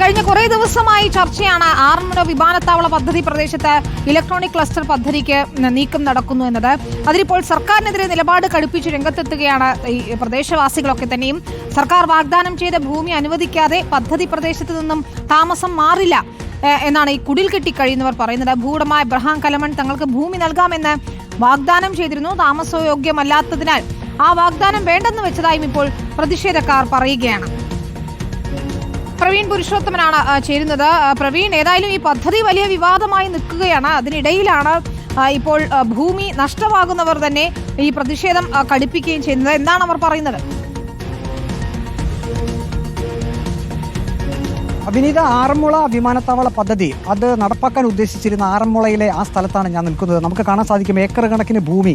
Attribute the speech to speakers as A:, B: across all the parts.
A: കഴിഞ്ഞ കുറെ ദിവസമായി ചർച്ചയാണ് ആറന്മുള വിമാനത്താവള പദ്ധതി പ്രദേശത്ത് ഇലക്ട്രോണിക് ക്ലസ്റ്റർ പദ്ധതിക്ക് നീക്കം നടക്കുന്നു എന്നത്. അതിലിപ്പോൾ സർക്കാരിനെതിരെ നിലപാട് കടുപ്പിച്ച് രംഗത്തെത്തുകയാണ് ഈ പ്രദേശവാസികളൊക്കെ തന്നെയും. സർക്കാർ വാഗ്ദാനം ചെയ്ത ഭൂമി അനുവദിക്കാതെ പദ്ധതി പ്രദേശത്ത് നിന്നും താമസം മാറില്ല എന്നാണ് ഈ കുടിൽ കെട്ടി കഴിയുന്നവർ പറയുന്നത്. ഭൂടമ ഇബ്രഹാം കലമൺ തങ്ങൾക്ക് ഭൂമി നൽകാമെന്ന് വാഗ്ദാനം ചെയ്തിരുന്നു. താമസയോഗ്യമല്ലാത്തതിനാൽ ആ വാഗ്ദാനം വേണ്ടെന്ന് വെച്ചതായും ഇപ്പോൾ പ്രതിഷേധക്കാർ പറയുകയാണ്. പ്രവീൺ പുരുഷോത്തമനാണ് ചേരുന്നത്. പ്രവീൺ ഏതായാലും ഈ പദ്ധതി വലിയ വിവാദമായി നിൽക്കുകയാണ്. അതിനിടയിലാണ് ഇപ്പോൾ ഭൂമി നഷ്ടമാകുന്നവർ തന്നെ ഈ പ്രതിഷേധം കടുപ്പിക്കുകയും ചെയ്യുന്നത്. എന്താണ് അവർ പറയുന്നത്?
B: അഭിനീത ആറന്മുള വിമാനത്താവള പദ്ധതി. അത് നടപ്പാക്കാൻ ഉദ്ദേശിച്ചിരുന്ന ആറന്മുളയിലെ ആ സ്ഥലത്താണ് ഞാൻ നിൽക്കുന്നത്. നമുക്ക് കാണാൻ സാധിക്കും ഏക്കർ കണക്കിന് ഭൂമി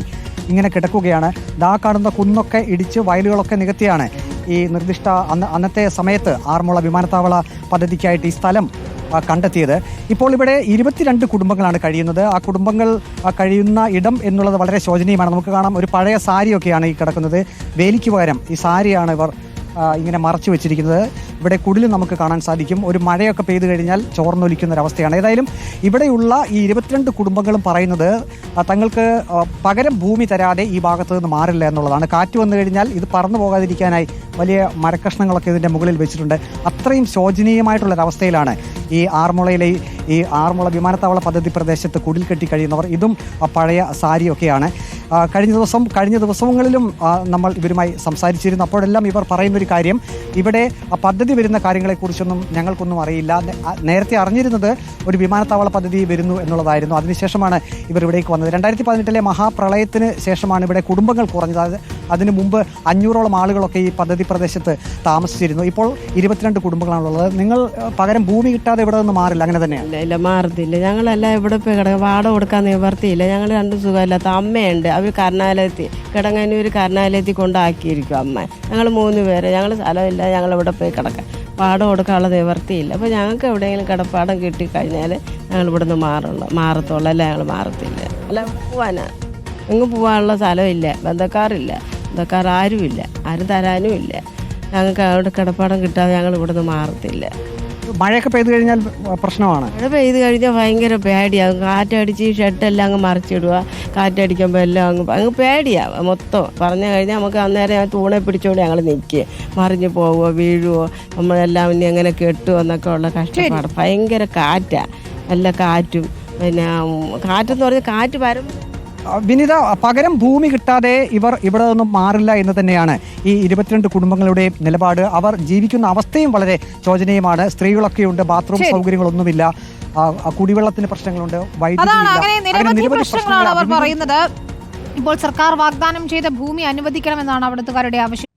B: ഇങ്ങനെ കിടക്കുകയാണ്. ദാ കാണുന്ന കുന്നൊക്കെ ഇടിച്ച് വയലുകളൊക്കെ നികത്തിയാണ്. ഈ നിർദ്ദിഷ്ട അന്ന് അന്നത്തെ സമയത്ത് ആറന്മുള വിമാനത്താവള പദ്ധതിക്കായിട്ട് ഈ സ്ഥലം കണ്ടെത്തിയത്. ഇപ്പോൾ ഇവിടെ ഇരുപത്തിരണ്ട് കുടുംബങ്ങളാണ് കഴിയുന്നത്. ആ കുടുംബങ്ങൾ കഴിയുന്ന ഇടം എന്നുള്ളത് വളരെ ശോചനീയമാണ്. നമുക്ക് കാണാം ഒരു പഴയ സാരിയൊക്കെയാണ് ഈ കിടക്കുന്നത്. വേലിക്ക് പകരം ഈ സാരിയാണ് ഇവർ ഇങ്ങനെ മറച്ചു വെച്ചിരിക്കുന്നത്. ഇവിടെ കുടിലും നമുക്ക് കാണാൻ സാധിക്കും. ഒരു മഴയൊക്കെ പെയ്തു കഴിഞ്ഞാൽ ചോർന്നൊലിക്കുന്ന ഒരവസ്ഥയാണ്. ഏതായാലും ഇവിടെയുള്ള ഈ ഇരുപത്തിരണ്ട് കുടുംബങ്ങളും പറയുന്നത് തങ്ങൾക്ക് പകരം ഭൂമി തരാതെ ഈ ഭാഗത്ത് നിന്ന് മാറില്ല എന്നുള്ളതാണ്. കാറ്റ് വന്നു കഴിഞ്ഞാൽ ഇത് പറന്നു പോകാതിരിക്കാനായി വലിയ മരക്കഷ്ണങ്ങളൊക്കെ ഇതിന്റെ മുകളിൽ വെച്ചിട്ടുണ്ട്. അത്രയും ശോചനീയമായിട്ടുള്ളൊരവസ്ഥയിലാണ് ഈ ആറന്മുളയിലെ ഈ- ആറന്മുള വിമാനത്താവള പദ്ധതി പ്രദേശത്ത് കുടിൽ കെട്ടി കഴിയുന്നവർ. ഇതും പഴയ സാരിയൊക്കെയാണ്. കഴിഞ്ഞ ദിവസം കഴിഞ്ഞ ദിവസങ്ങളിലും നമ്മൾ ഇവരുമായി സംസാരിച്ചിരുന്നു. അപ്പോഴെല്ലാം ഇവർ പറയുന്നൊരു കാര്യം ഇവിടെ ആ പദ്ധതി വരുന്ന കാര്യങ്ങളെക്കുറിച്ചൊന്നും ഞങ്ങൾക്കൊന്നും അറിയില്ല. നേരത്തെ അറിഞ്ഞിരുന്നത് ഒരു വിമാനത്താവള പദ്ധതി വരുന്നു എന്നുള്ളതായിരുന്നു. അതിനുശേഷമാണ് ഇവർ ഇവിടേക്ക് വന്നത്. രണ്ടായിരത്തി പതിനെട്ടിലെ മഹാപ്രളയത്തിന് ശേഷമാണ് ഇവിടെ കുടുംബങ്ങൾ കുറഞ്ഞത്. അത് അതിന് മുമ്പ് അഞ്ഞൂറോളം ആളുകളൊക്കെ ഈ പദ്ധതി പ്രദേശത്ത് താമസിച്ചിരുന്നു. ഇപ്പോൾ ഇരുപത്തിരണ്ട് കുടുംബങ്ങളാണുള്ളത് നിങ്ങൾ പകരം ഭൂമി കിട്ടാതെ ഇവിടെ നിന്ന് മാറില്ല. അങ്ങനെ തന്നെയാണ്
C: ഇല്ല മാറത്തില്ല. ഞങ്ങളെല്ലാം ഇവിടെ പോയി കിടക്കുക വാടക കൊടുക്കാൻ നിവർത്തിയില്ല. ഞങ്ങൾ രണ്ട് സുഖമില്ലാത്ത അമ്മയുണ്ട്. അവർ കർണാലയത്തിൽ കിടങ്ങാനൂർ കർണാലയത്തിൽ കൊണ്ടാക്കിയിരിക്കും അമ്മ. ഞങ്ങൾ മൂന്ന് പേരെ. ഞങ്ങൾ സ്ഥലമില്ല. ഞങ്ങൾ ഇവിടെ പോയി കിടക്കാം. വാടക കൊടുക്കാനുള്ള നിവർത്തിയില്ല അപ്പോൾ ഞങ്ങൾക്ക് എവിടെയെങ്കിലും കിടപ്പാടം കിട്ടിക്കഴിഞ്ഞാൽ ഞങ്ങൾ ഇവിടെ നിന്ന് മാറുള്ളൂ മാറത്തുള്ളൂ. അല്ല ഞങ്ങൾ മാറത്തില്ല. അല്ല പോവാനാ. എങ്ങും പോകാനുള്ള സ്ഥലമില്ല. ബന്ധക്കാരില്ല. ബന്ധക്കാർ ആരുമില്ല. ആരും തരാനും ഇല്ല ഞങ്ങൾക്ക് അവിടെ കിടപ്പാടം കിട്ടാതെ ഞങ്ങൾ ഇവിടെ നിന്ന് മാറത്തില്ല.
B: മഴയൊക്കെ പെയ്തു കഴിഞ്ഞാൽ പ്രശ്നമാണ്.
C: മഴ പെയ്തു കഴിഞ്ഞാൽ ഭയങ്കര പേടിയാകും. കാറ്റടിച്ച് ഷെഡെല്ലാം അങ്ങ് മറിച്ചിടുക. കാറ്റടിക്കുമ്പോൾ എല്ലാം അങ്ങ് അങ്ങ് പേടിയാവും മൊത്തം. പറഞ്ഞു കഴിഞ്ഞാൽ നമുക്ക് അന്നേരം ആ തൂണെ പിടിച്ചുകൊണ്ട് ഞങ്ങൾ നിൽക്കുക മറിഞ്ഞു പോവുമോ വീഴുവോ നമ്മളെല്ലാം ഇനി എങ്ങനെ കെട്ടുമോ എന്നൊക്കെ ഉള്ള കഷ്ടപ്പാട്. ഭയങ്കര കാറ്റാ. നല്ല കാറ്റും പിന്നെ കാറ്റെന്ന് പറഞ്ഞാൽ കാറ്റ് വരും
B: വിനിത പകരം ഭൂമി കിട്ടാതെ ഇവർ ഇവിടെ നിന്നും മാറില്ല എന്ന് തന്നെയാണ് ഈ ഇരുപത്തിരണ്ട് കുടുംബങ്ങളുടെ നിലപാട്. അവർ ജീവിക്കുന്ന അവസ്ഥയും വളരെ ശോചനീയമാണ്. സ്ത്രീകളൊക്കെയുണ്ട് ബാത്റൂം സൗകര്യങ്ങളൊന്നുമില്ല. കുടിവെള്ളത്തിന് പ്രശ്നങ്ങളുണ്ട് വൈദ്യുതി
A: ഇപ്പോൾ സർക്കാർ വാഗ്ദാനം ചെയ്ത ഭൂമി അനുവദിക്കണമെന്നാണ് അവിടുത്തുകാരുടെ ആവശ്യം.